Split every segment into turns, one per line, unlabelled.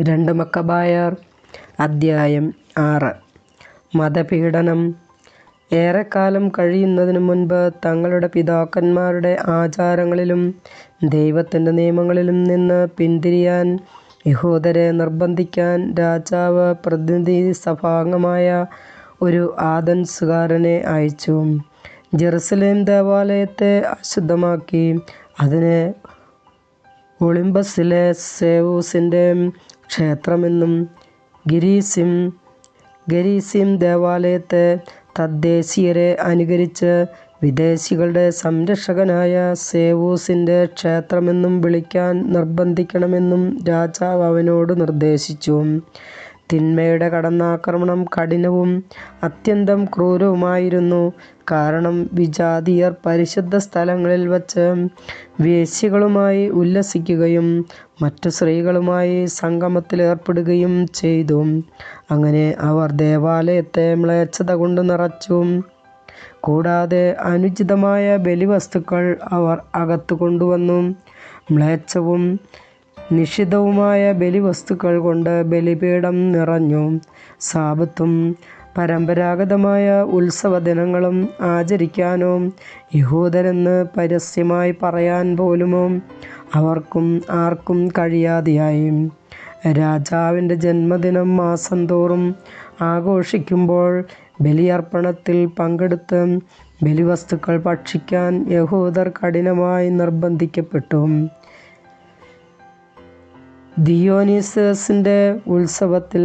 രണ്ട് മക്കബായർ. അദ്ധ്യായം ആറ്. മതപീഡനം. ഏറെക്കാലം കഴിയുന്നതിനു മുൻപ് തങ്ങളുടെ പിതാക്കന്മാരുടെ ആചാരങ്ങളിലും ദൈവത്തിന്റെ നിയമങ്ങളിലും നിന്ന് പിന്തിരിയാൻ യഹൂദരെ നിർബന്ധിക്കാൻ രാജാവ് പ്രതിനിധി സഭാംഗമായ ഒരു ആദൻസുകാരനെ അയച്ചു. ജെറുസലേം ദേവാലയത്തെ അശുദ്ധമാക്കി. അതിനെ ഒളിമ്പസിലെ സേവൂസിന്റെ ക്ഷേത്രമെന്നും ഗിരീസിം ഗരീസിം ദേവാലയത്തെ തദ്ദേശീയരെ അനുകരിച്ച് വിദേശികളുടെ സംരക്ഷകനായ സേവൂസിന്റെ ക്ഷേത്രമെന്നും വിളിക്കാൻ നിർബന്ധിക്കണമെന്നും രാജാവ് അവനോട് നിർദ്ദേശിച്ചു. തിന്മയുടെ കടന്നാക്രമണം കഠിനവും അത്യന്തം ക്രൂരവുമായിരുന്നു. കാരണം വിജാതീയർ പരിശുദ്ധസ്ഥലങ്ങളിൽ വച്ച് വേശ്യകളുമായി ഉല്ലസിക്കുകയും മറ്റു സ്ത്രീകളുമായി സംഗമത്തിലേർപ്പെടുകയും ചെയ്തു. അങ്ങനെ അവർ ദേവാലയത്തെ മ്ലേച്ഛത കൊണ്ട് നിറച്ചു. കൂടാതെ അനുചിതമായ ബലിവസ്തുക്കൾ അവർ അകത്തു കൊണ്ടുവന്നു. മ്ലേച്ഛവും നിഷിദ്ധവുമായ ബലിവസ്തുക്കൾ കൊണ്ട് ബലിപീഠം നിറഞ്ഞു. സാബത്തും പരമ്പരാഗതമായ ഉത്സവ ദിനങ്ങളും ആചരിക്കാനോ യഹൂദരെന്ന് പരസ്യമായി പറയാൻ പോലുമോ അവർക്കും ആർക്കും കഴിയാതെയായി. രാജാവിന്റെ ജന്മദിനം മാസം തോറും ആഘോഷിക്കുമ്പോൾ ബലിയർപ്പണത്തിൽ പങ്കെടുത്ത് ബലിവസ്തുക്കൾ ഭക്ഷിക്കാൻ യഹൂദർ കഠിനമായി നിർബന്ധിക്കപ്പെട്ടു. ദിയോനിസ്യോസിന്റെ ഉത്സവത്തിൽ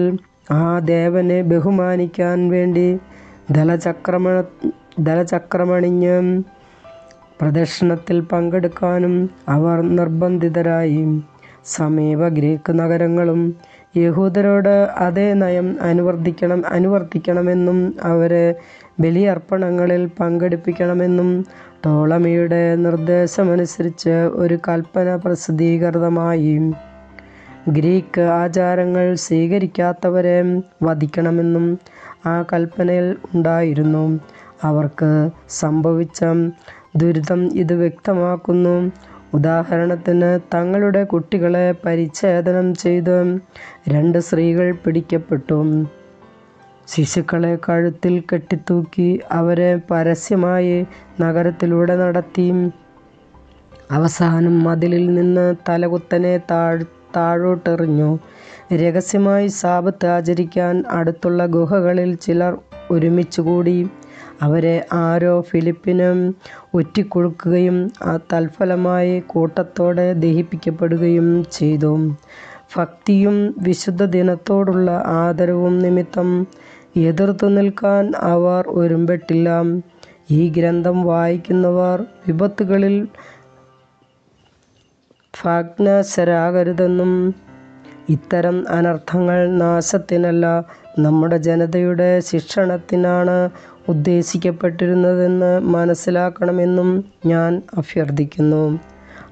ആ ദേവനെ ബഹുമാനിക്കാൻ വേണ്ടി ദലചക്രമണിഞ്ഞ് പ്രദക്ഷിണത്തിൽ പങ്കെടുക്കാനും അവർ നിർബന്ധിതരായി. സമീപ ഗ്രീക്ക് നഗരങ്ങളും യഹൂദരോട് അതേ നയം അനുവർത്തിക്കണം അനുവർത്തിക്കണമെന്നും അവരെ ബലിയർപ്പണങ്ങളിൽ പങ്കെടുപ്പിക്കണമെന്നും ടോളമിയുടെ നിർദ്ദേശമനുസരിച്ച് ഒരു കൽപ്പന പ്രസിദ്ധീകൃതമായി. ഗ്രീക്ക് ആചാരങ്ങൾ സ്വീകരിക്കാത്തവരെ വധിക്കണമെന്നും ആ കൽപ്പനയിൽ ഉണ്ടായിരുന്നു. അവർക്ക് സംഭവിച്ച ദുരിതം ഇത് വ്യക്തമാക്കുന്നു. ഉദാഹരണത്തിന് തങ്ങളുടെ കുട്ടികളെ പരിച്ഛേദനം ചെയ്ത് രണ്ട് സ്ത്രീകൾ പിടിക്കപ്പെട്ടു. ശിശുക്കളെ കഴുത്തിൽ കെട്ടിത്തൂക്കി അവരെ പരസ്യമായി നഗരത്തിലൂടെ നടത്തി. അവസാനം മതിലിൽ നിന്ന് തലകുത്തനെ താഴോട്ടെറിഞ്ഞു. രഹസ്യമായി സാബത്ത് ആചരിക്കാൻ അടുത്തുള്ള ഗുഹകളിൽ ചിലർ ഒരുമിച്ചുകൂടി. അവരെ ആരോ ഫിലിപ്പിന് ഒറ്റിക്കൊടുക്കുകയും തത്ഫലമായി കൂട്ടത്തോടെ ദഹിപ്പിക്കപ്പെടുകയും ചെയ്തു. ഭക്തിയും വിശുദ്ധദിനത്തോടുള്ള ആദരവും നിമിത്തം എതിർത്തുനിൽക്കാൻ അവർ ഒരുമ്പെട്ടില്ല. ഈ ഗ്രന്ഥം വായിക്കുന്നവർ വിപത്തുകളിൽ ഭഗ്നശരാകരുതെന്നും ഇത്തരം അനർത്ഥങ്ങൾ നാശത്തിനല്ല നമ്മുടെ ജനതയുടെ ശിക്ഷണത്തിനാണ് ഉദ്ദേശിക്കപ്പെട്ടിരുന്നതെന്ന് മനസ്സിലാക്കണമെന്നും ഞാൻ അഭ്യർത്ഥിക്കുന്നു.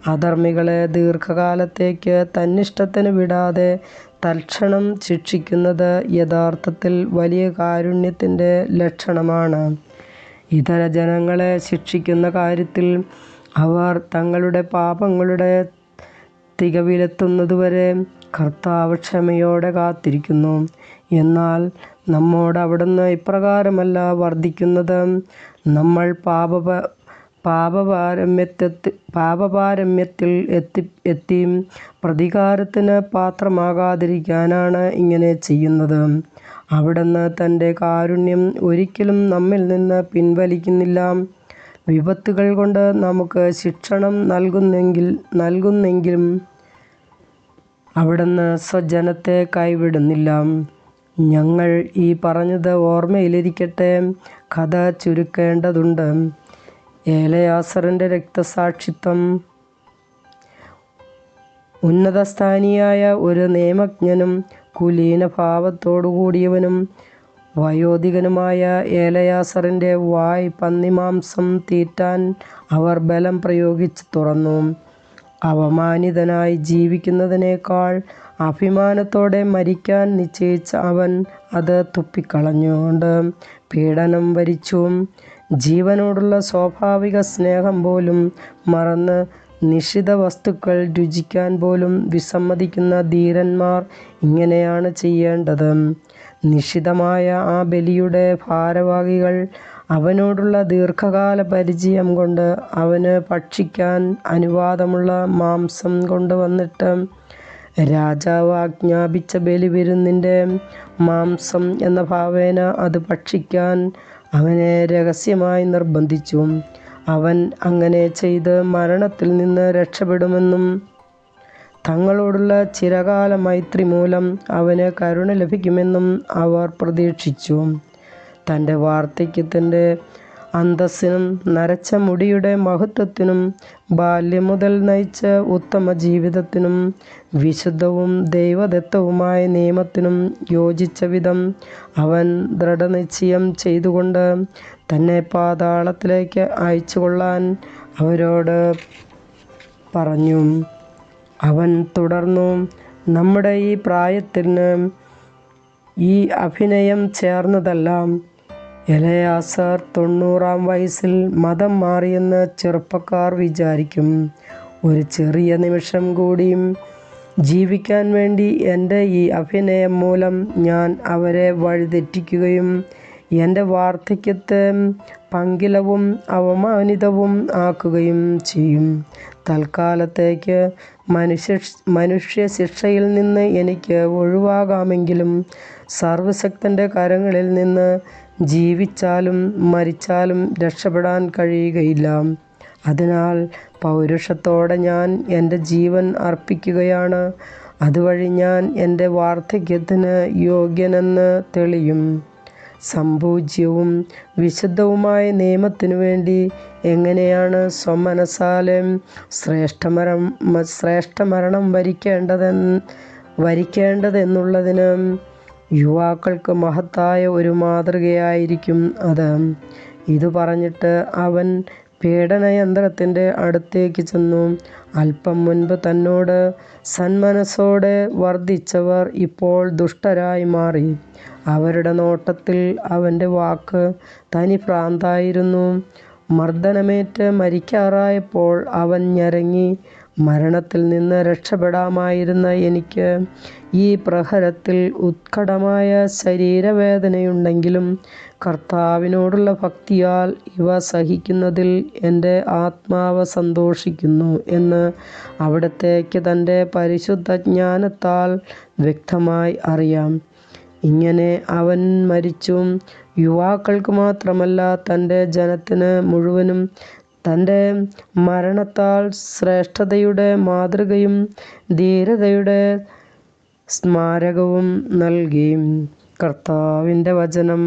അധർമ്മികളെ ദീർഘകാലത്തേക്ക് തന്നിഷ്ടത്തിന് വിടാതെ തൽക്ഷണം ശിക്ഷിക്കുന്നത് യഥാർത്ഥത്തിൽ വലിയ കാരുണ്യത്തിന്റെ ലക്ഷണമാണ്. ഇതര ജനങ്ങളെ ശിക്ഷിക്കുന്ന കാര്യത്തിൽ അവർ തങ്ങളുടെ പാപങ്ങളുടെ തികവിലെത്തുന്നതുവരെ കർത്താവ് ക്ഷമയോടെ കാത്തിരിക്കുന്നു. എന്നാൽ നമ്മോട് അവിടുന്ന് ഇപ്രകാരമല്ല വർദ്ധിക്കുന്നത് നമ്മൾ പാപപാരമ്യത്തിൽ എത്തി എത്തി പ്രതികാരത്തിന് പാത്രമാകാതിരിക്കാനാണ് ഇങ്ങനെ ചെയ്യുന്നത്. അവിടുന്ന് തന്റെ കാരുണ്യം ഒരിക്കലും നമ്മിൽ നിന്ന് പിൻവലിക്കുന്നില്ല. വിപത്തുകൾ കൊണ്ട് നമുക്ക് ശിക്ഷണം നൽകുന്നെങ്കിൽ നൽകുന്നെങ്കിലും അവിടുന്ന് സ്വജനത്തെ കൈവിടുന്നില്ല. ഞങ്ങൾ ഈ പറഞ്ഞത് ഓർമ്മയിലിരിക്കട്ടെ. കഥ ചുരുക്കേണ്ടതുണ്ട്. ഏലയാസറിന്റെ രക്തസാക്ഷിത്വം. ഉന്നതസ്ഥാനിയായ ഒരു നിയമജ്ഞനും കുലീന കുലീനഭാവത്തോടുകൂടിയവനും വയോധികനുമായ ഏലയാസറിന്റെ വായ് പന്നിമാംസം തീറ്റാൻ അവർ ബലം പ്രയോഗിച്ച് തുറന്നു. അവമാനിതനായി ജീവിക്കുന്നതിനേക്കാൾ അഭിമാനത്തോടെ മരിക്കാൻ നിശ്ചയിച്ച അവൻ അത് തുപ്പിക്കളഞ്ഞുകൊണ്ട് പീഡനം വരിച്ചു. ജീവനോടുള്ള സ്വാഭാവിക സ്നേഹം പോലും മറന്ന് നിഷിദ്ധ വസ്തുക്കൾ രുചിക്കാൻ പോലും വിസമ്മതിക്കുന്ന ധീരന്മാർ ഇങ്ങനെയാണ് ചെയ്യേണ്ടത്. നിഷിദ്ധമായ ആ ബലിയുടെ ഭാരവാഹികൾ അവനോടുള്ള ദീർഘകാല പരിചയം കൊണ്ട് അവന് ഭക്ഷിക്കാൻ അനുവാദമുള്ള മാംസം കൊണ്ടുവന്നിട്ട് രാജാവ് ആജ്ഞാപിച്ച ബലിവിരുന്നിന്റെ മാംസം എന്ന ഭാവേന അത് ഭക്ഷിക്കാൻ അവനെ രഹസ്യമായി നിർബന്ധിച്ചു. അവൻ അങ്ങനെ ചെയ്ത് മരണത്തിൽ നിന്ന് രക്ഷപ്പെടുമെന്നും തങ്ങളോടുള്ള ചിരകാല മൈത്രി മൂലം അവന് കരുണ ലഭിക്കുമെന്നും അവർ പ്രതീക്ഷിച്ചു. തന്റെ വാർദ്ധക്യത്തിന്റെ അന്തസ്സിനും നരച്ച മുടിയുടെ മഹത്വത്തിനും ബാല്യം മുതൽ നയിച്ച ഉത്തമ ജീവിതത്തിനും വിശുദ്ധവും ദൈവദത്തവുമായ നിയമത്തിനും യോജിച്ച വിധം അവൻ ദൃഢനിശ്ചയം ചെയ്തുകൊണ്ട് തന്നെ പാതാളത്തിലേക്ക് അയച്ചുകൊള്ളാൻ അവരോട് പറഞ്ഞു. അവൻ തുടർന്നു, നമ്മുടെ ഈ പ്രായത്തിന് ഈ അഭിനയം ചേർന്നതല്ല. എലയാസർ തൊണ്ണൂറാം വയസ്സിൽ മതം മാറിയെന്ന് ചെറുപ്പക്കാർ വിചാരിക്കും. ഒരു ചെറിയ നിമിഷം കൂടിയും ജീവിക്കാൻ വേണ്ടി എന്റെ ഈ അഭിനയം മൂലം ഞാൻ അവരെ വഴിതെറ്റിക്കുകയും എന്റെ വാർദ്ധക്യത്തെ പങ്കിലവും അവമാനിതവും ആക്കുകയും ചെയ്യും. തൽക്കാലത്തേക്ക് മനുഷ്യ മനുഷ്യ ശിക്ഷയിൽ നിന്ന് എനിക്ക് ഒഴിവാകാമെങ്കിലും സർവശക്തന്റെ കരങ്ങളിൽ നിന്ന് ജീവിച്ചാലും മരിച്ചാലും രക്ഷപ്പെടാൻ കഴിയുകയില്ല. അതിനാൽ പൗരുഷത്തോടെ ഞാൻ എന്റെ ജീവൻ അർപ്പിക്കുകയാണ്. അതുവഴി ഞാൻ എന്റെ വാർദ്ധക്യത്തിന് യോഗ്യനെന്ന് തെളിയും. സംപൂജ്യവും വിശുദ്ധവുമായ നിയമത്തിനു വേണ്ടി എങ്ങനെയാണ് സ്വമനസ്സാലെ ശ്രേഷ്ഠമരണം വരിക്കേണ്ടതെന്നുള്ളതിന് യുവാക്കൾക്ക് മഹത്തായ ഒരു മാതൃകയായിരിക്കും അത്. ഇത് പറഞ്ഞിട്ട് അവൻ പീഡനയന്ത്രത്തിന്റെ അടുത്തേക്ക് ചെന്നു. അല്പം മുൻപ് തന്നോട് സന്മനസ്സോടെ വർദ്ധിച്ചവർ ഇപ്പോൾ ദുഷ്ടരായി മാറി. അവരുടെ നോട്ടത്തിൽ അവന്റെ വാക്ക് തനി തനിഭ്രാന്തായിരുന്നു. മർദ്ദനമേറ്റ് മരിക്കാറായപ്പോൾ അവൻ ഞരങ്ങി, മരണത്തിൽ നിന്ന് രക്ഷപ്പെടാമായിരുന്ന എനിക്ക് ഈ പ്രഹരത്തിൽ ഉത്കടമായ ശരീരവേദനയുണ്ടെങ്കിലും കർത്താവിനോടുള്ള ഭക്തിയാൽ ഇവ സഹിക്കുന്നതിൽ എന്റെ ആത്മാവ് സന്തോഷിക്കുന്നു എന്ന് അവിടത്തേക്ക് തന്റെ പരിശുദ്ധ ജ്ഞാനത്താൽ വ്യക്തമായി അറിയാം. ഇങ്ങനെ അവൻ മരിച്ചും യുവാക്കൾക്ക് മാത്രമല്ല, തന്റെ ജനത്തിന് മുഴുവനും തന്റെ മരണത്താൽ ശ്രേഷ്ഠതയുടെ മാതൃകയും ധീരതയുടെ സ്മാരകവും നൽകി. കർത്താവിന്റെ വചനം